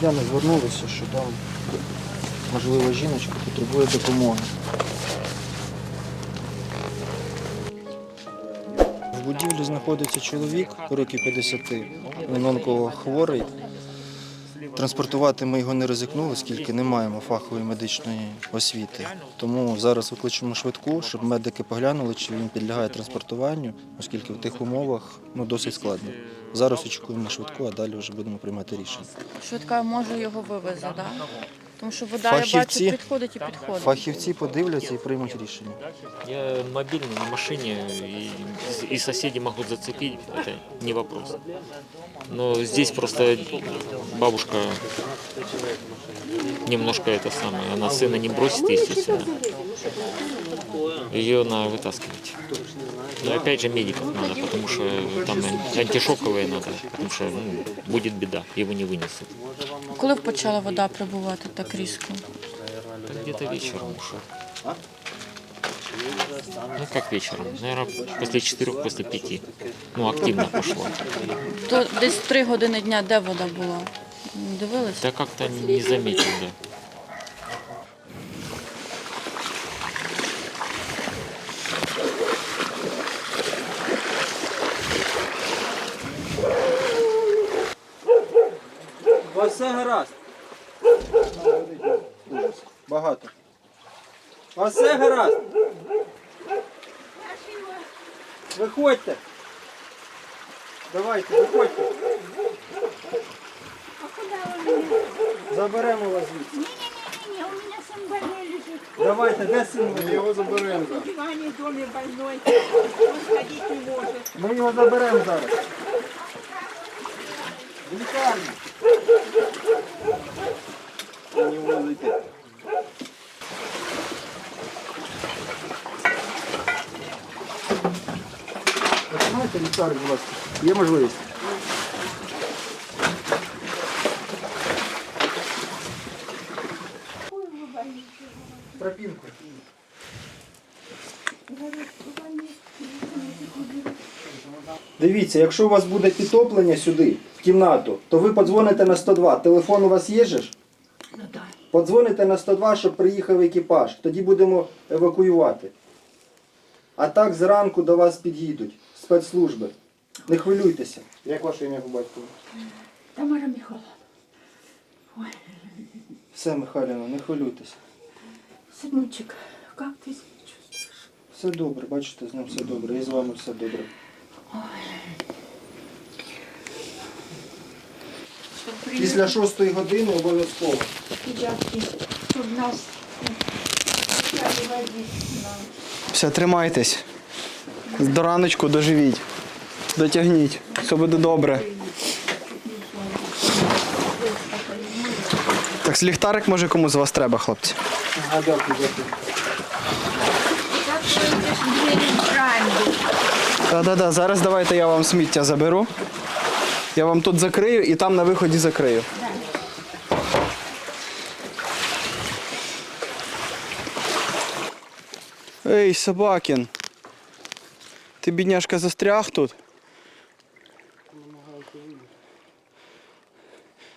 громадяни звернулися, що там, можливо, жіночка потребує допомоги. В будівлі знаходиться чоловік років 50, він онкохворий. Транспортувати ми його не ризикнули, оскільки не маємо фахової медичної освіти. Тому зараз викличемо швидку, щоб медики поглянули, чи він підлягає транспортуванню, оскільки в тих умовах ну, досить складно. Зараз очікуємо швидку, а далі вже будемо приймати рішення. Швидка може його вивезти, так? Да? Тому що вода, я Фахівці- бачу, підходить і підходить. Фахівці подивляться і приймуть рішення. Я мобильный на машине, и, и соседи могут зацепить, это не вопрос. Но здесь просто бабушка немножко это самое, она сына не бросит, естественно. Ее надо вытаскивать. Но опять же медиков надо, потому что там антишоковые надо, потому что ну, будет беда, его не вынесут. Коли б почала вода прибувати так різко? Это где-то вечером ушел. Ну как вечером? Наверное, после четырех, после пяти. Ну, активно пошло. То десь в три години дня де вода була? Не Дивилися? Да как-то не заметил, да. Вас все гаразд. Багато. Вас все гаразд. Виходьте. Давайте, виходьте. Заберемо вас звідси. Не-не-не, у меня сын больной лежит. Давайте, де син? Ми його заберемо В диване в доме больной. Он ходить не может. Ми його заберемо зараз. В лікарню. Не. Знаєте, лікарню, будь ласка. Є можливість? Дивіться, якщо у вас буде підтоплення сюди, в кімнату, то ви подзвоните на 102. Телефон у вас є же ж? Подзвоните на 102, щоб приїхав екіпаж. Тоді будемо евакуювати. А так зранку до вас під'їдуть спецслужби. Не хвилюйтеся. Як ваше ім'я по батькові? Тамара Михайловна. Все, Михайлівна, не хвилюйтеся. Сыночек, как ты себя чувствуешь? Все добре, бачите, з ним все добре. І з вами все добре. Після шостої години обов'язково. Все, тримайтесь. До раночку доживіть. Дотягніть. Все буде добре. Так, з ліхтарик може кому з вас треба, хлопці. Ага, дякую, дякую. В ранге? Так-да-да, зараз давайте я вам сміття заберу. Я вам тут закрию і там на виході закрию. Ей, собакін. Ти бідняшка застряг тут?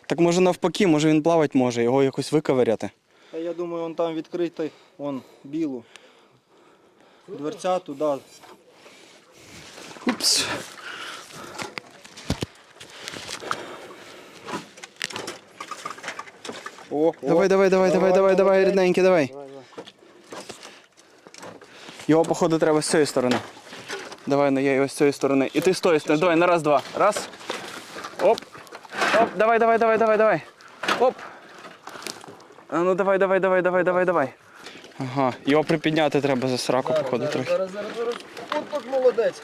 Так може навпаки, може він плавати може, його якось виковиряти. А я думаю, он там відкритий, он білу. Дверця туди. Упс. О. Давай, давай, давай, давай, давай, давай, рідненький, давай. Його, походу, треба з цієї сторони. Давай, ну я його з цієї сторони. І ти з тої сторони. Давай, на раз, два. Раз. Оп. Оп, давай, давай, давай, давай, давай. Оп. А ну давай, давай, давай, давай, давай, давай. Ага, його припідняти треба за сраку, походу, трохи. Зараз, зараз, зараз. От так молодець.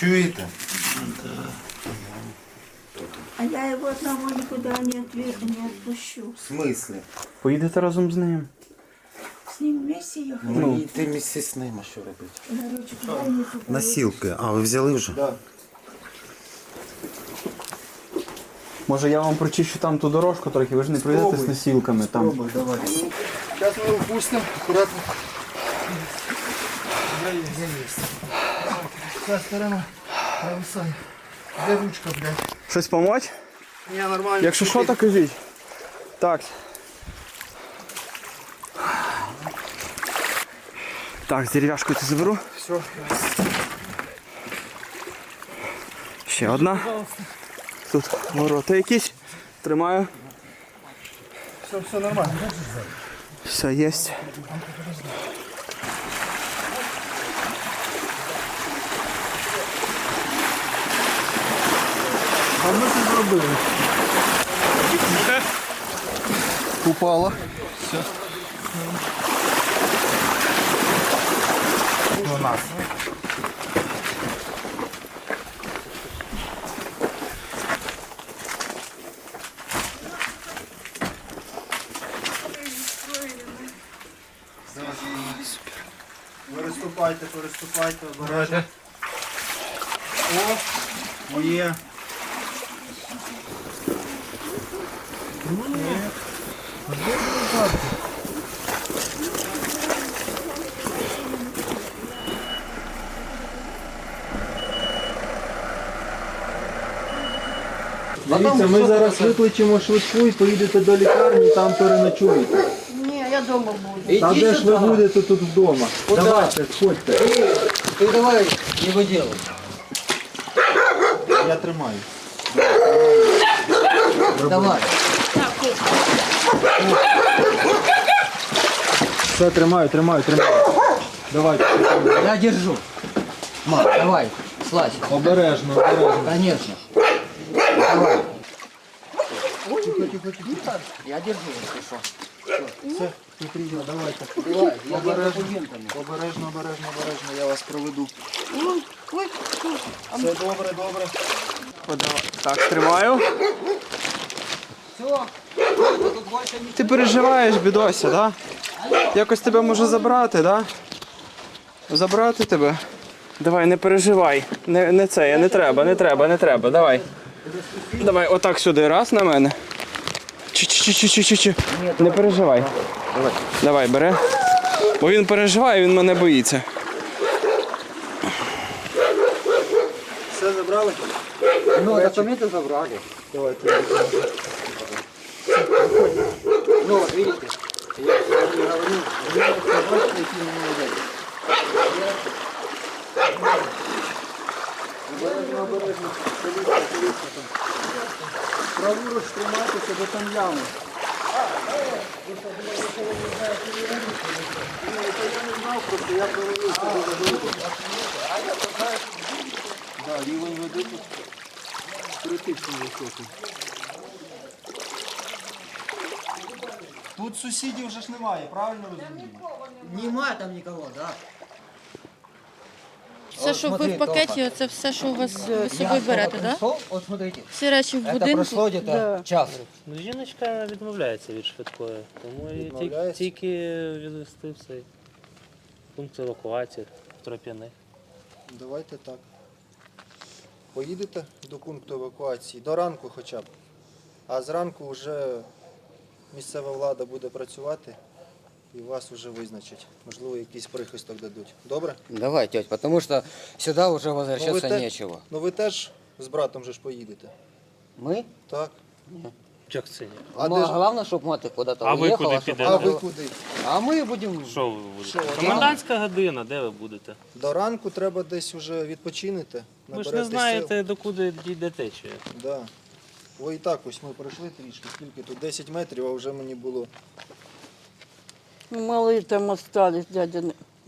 Чуєте? А я его одного никуда не, отве- не отпущу. В смислі? Поїдете разом з ним. С ним вместе ехать. Ну, йти місці з ним, а що робити? Короче, Носілки. А, ви взяли вже? Да. Може я вам прочищу там ту дорожку трохи, ви ж не пройдете з носілками там. Пробуй, давай. Зараз ми впустимо, акуратно. Ця сторона провисає. Де ручка, блядь? Щось помочь? Ні, нормально. Якщо що, то кажіть. Так. Так, з дерев'яшкою заберу. Все. Ще одна. Тут ворота якісь. Тримаю. Все, все нормально. Все, є. А ми це зробили. Упала. Все. До нас. Переступайте, переступайте, обережно. О, є. Дивіться, ми зараз викличемо швидку і поїдете до лікарні, там переночуєте. Не, я дома буду. Та де ж ви будете тут вдома? Давайте, сходьте. Ты давай, не выделывай. Я тримаю. Давай. Все, тримаю, тримаю, тримаю. Давайте. Я держу. Ма, давай, слазь. Обережно, обережно. Конечно. Давай. Я держу, если что. Все, Петрівна, давайте. Обережно. Обережно, обережно, обережно, я вас проведу. Все добре, добре. Так, тримаю. Все. Ти переживаєш, бідося, да? Якось тебе може забрати, да? Забрати тебе? Давай, не переживай. Не, не це, не треба, не треба, не треба. Давай. Давай, отак сюди, раз на мене. Чу-чу-чу-чу-чу-чу. Не переживай. Давай. Давай, бери. Бо він переживає, він мене боїться. Все забрали? Ну, документы забрали. Давайте. Ну, вот видите. Я, я не говорю, идти не может. Обережно, обережно. Поліція, поліція там. Праворуч тримайтеся, бо там ями. Я провалився дуже довго. Да, рівень води тут критично високий. Тут сусідів вже ж немає, правильно розумію? Нема там никого, да? Все, що ви в пакеті, це все, що у вас е, з собою берете, так? Вот смотрите, Всі речі в это будинку. час. Ну, жіночка відмовляється від швидкої, тому і Відмовляється? тільки відвести в цей пункт евакуації Троп'яни. Давайте так. Поїдете до пункту евакуації до ранку хоча б. А зранку вже місцева влада буде працювати і вас вже визначать. Можливо, якийсь прихисток дадуть. Добре? Давай, тетя, потому что сюда уже возвращаться те- нечего. Ну ви теж з братом же ж поїдете. Мы? Так. Як це ні? А ну, де а ж- главное, чтобы мать куда-то А ви уехала. куди чтоб підете? А она ви была- куди? А мы будем... Що ви будете? Що, Комендантська година, де ви будете? До ранку треба десь уже відпочинити. Ви ж не наберетесь знаєте, докуди дійдете чи. Сил. Да. Ви і так ось ми пройшли трішки, скільки тут 10 метрів, а вже мені було. Малые там остались, дядя.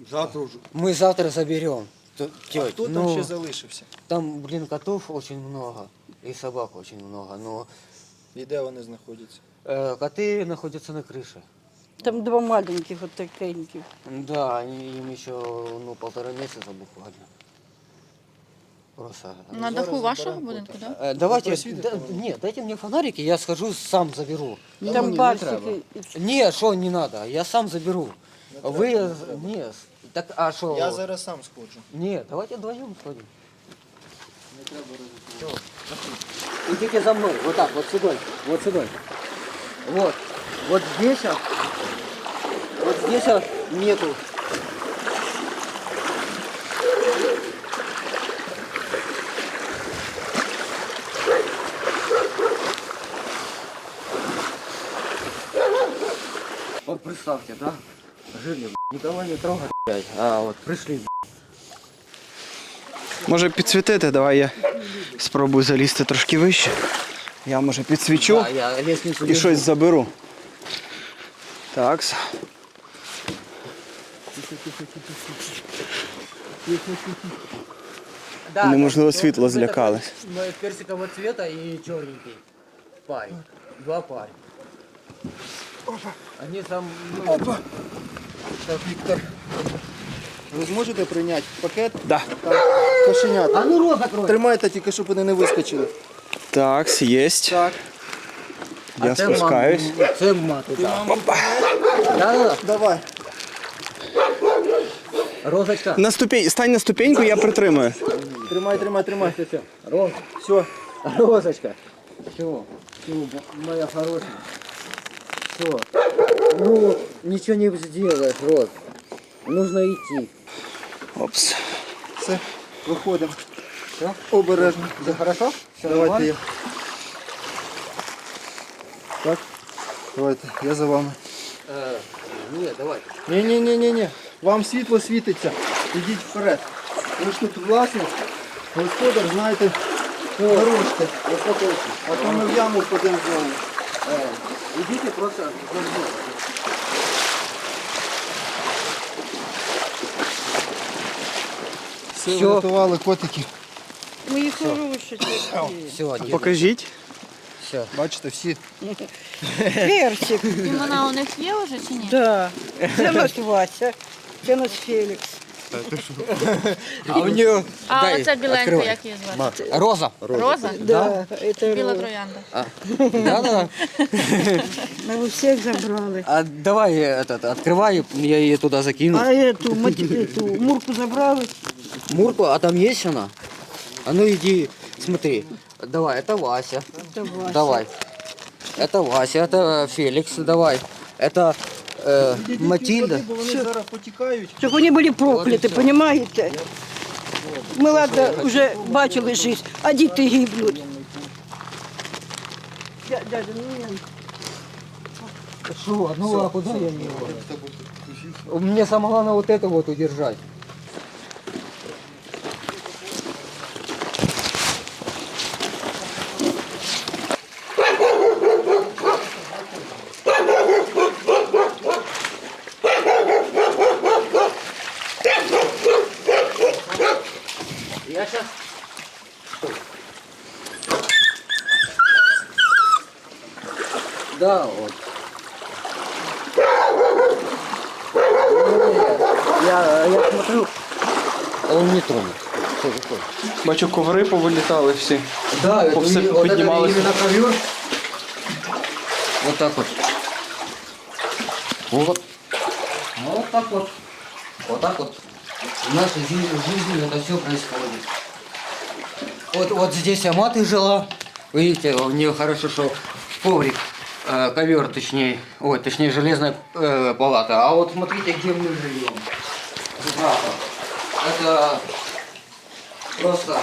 Завтра вже. Мы завтра заберем. А Тетя, хто там ну, ще залишився? там, блин, котов очень много. И собак очень много. Но І де вони знаходяться? э, коты находятся на крыше. Там два маленьких вот такеньких. Да, они, им еще ну, полтора месяца буквально. просто. На даху вашого будинку, так? Да? Э, давайте, да, ні, дайте мені фонарики, я схожу, сам заберу. Ну, Там ні, не треба. пальчики. Ні, що не треба, я сам заберу. Ви, ні, так, а що? Я зараз сам сходжу. Ні, давайте вдвоєм сходимо. Не треба розуміти. Ідіть за мною, вот так, вот сюди, вот сюди. Вот, вот здесь, вот здесь нету представьте, да? Жили, б***ь, никого не трогать, блядь, а вот пришли, Може підсвітити, давай я спробую залізти трошки вище. Я може підсвічу Да, я лестницу і держу. щось заберу. Так. Да, Неможливо да, світло ну, Персикового цвета и черненький парень. Два парня. Они там... Ну, Так, Виктор. Ви зможете прийняти пакет? Да. Там кошенят. А ну рот закрой. Тримайте тільки, щоб вони не вискочили. Так, єсть. Так. Я спускаюсь. Це мати, да. Да, да, Давай. Розочка. На ступень, стань на ступеньку, я притримую. Тримай, тримай, тримай. Все, все. Роз... Все. Розочка. Все. Все, моя хорошая. Все. Ну, ничего не сделаешь, Роз. Нужно идти. Опс. Все. Виходимо. Все? Обережно. Все хорошо? Все Давайте я. Так. Давайте, я за вами. Э, не, давай. Ні, ні, ні, ні, ні. Вам світло світиться. Ідіть вперед. Ви ж тут власник, господар, знаєте, дорожте. А то ми в яму впадемо знову. Э, идите просто за мной. Все, Всьо. врятували котики. Мої хороші. Все, Покажіть. Все. Бачите, всі. Персик. Імена у них є вже чи ні? Да. Це наш Вася. Це наш Фелікс. А у нее... А оце біленька, як її звати? Роза. Роза? Да, це Біла Роза. троянда. Да, да. Ми усіх забрали. А давай э, этот, открывай, я ее туда закину. А эту, мать, эту Мурку забрали. Мурку, а там есть она? А ну иди, смотри. Давай, это Вася. Це Вася. Давай. Это Вася, это Феликс, давай. Это э, Матильда. Бо вони зараз потікають. Щоб вони були прокляті, розумієте? Ми, ладно, вже бачили життя, а діти гибнуть. Дядя, ну. Что? Ну а куда я его? Мне самое главное вот это вот удержать. Да, вот. Я, я смотрю, он не тронет. Все, выходит. Бачу, коври повилітали всі. Да, это, Повсе- вот это поднималось. именно ковер. Вот так вот. Вот. Ну, Вот так вот. Вот так вот. В нашей жизни, жизни это все происходит. Вот, вот здесь Аматы жила. Видите, у нее хорошо, что коврик, э, ковер, точнее, ой, точнее, железная э, палата. А вот смотрите, где мы живем. С братом. Это просто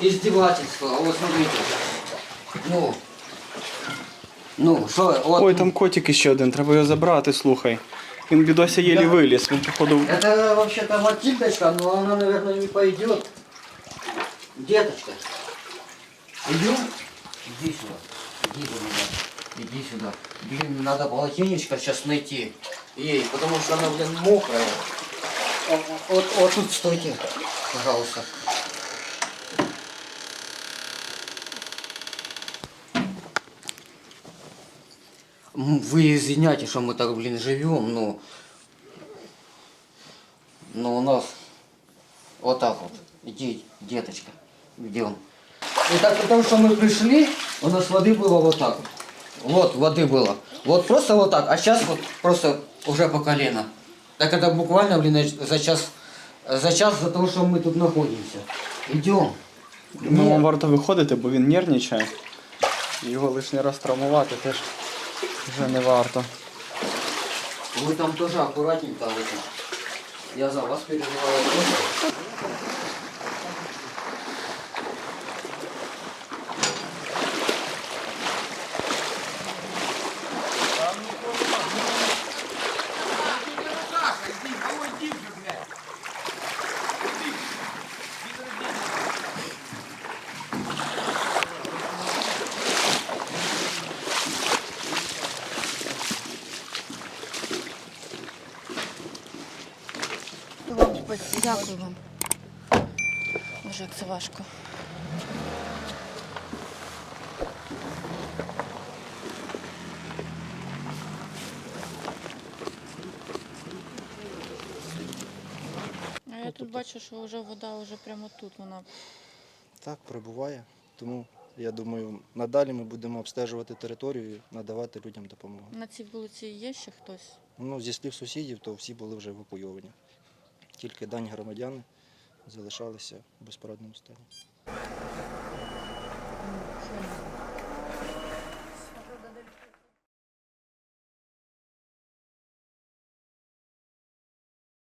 издевательство. Вот смотрите. Ну, ну, что, вот. Ой, там котик іще один, треба його забрати, слухай. Він бідося єлі виліз, він походу. Это вообще-то Матильдочка, но она, наверное, не пойдет. Деточка. Идем? Иди сюда. Иди ко мне. Иди сюда. Блин, надо полотенечко сейчас найти. Ей, потому что она, блин, мокрая. Вот, вот, тут стойте, пожалуйста. Вы извиняйте, что мы так, блин, живем, но... Но у нас вот так вот. Иди, деточка. Идем. Итак, потому что мы пришли, у нас воды было вот так вот. Вот, воды было. Вот просто вот так. А сейчас вот просто уже по колено. Так это буквально, блин, за час, за час за того, что мы тут находимся. Идем. Ну, вам варто виходити, бо він нервничає. Його лишній раз травмувати теж вже не варто. Вы там тоже аккуратненько. вот так. Я за вас переживаю. Це важко. А я тут бачу, що вже вода вже прямо тут. Вона Так, прибуває. Тому я думаю, надалі ми будемо обстежувати територію і надавати людям допомогу. на цій вулиці є ще хтось. Ну, зі слів сусідів, то всі були вже евакуйовані. Тільки дані громадяни залишалися в безпорадному стані.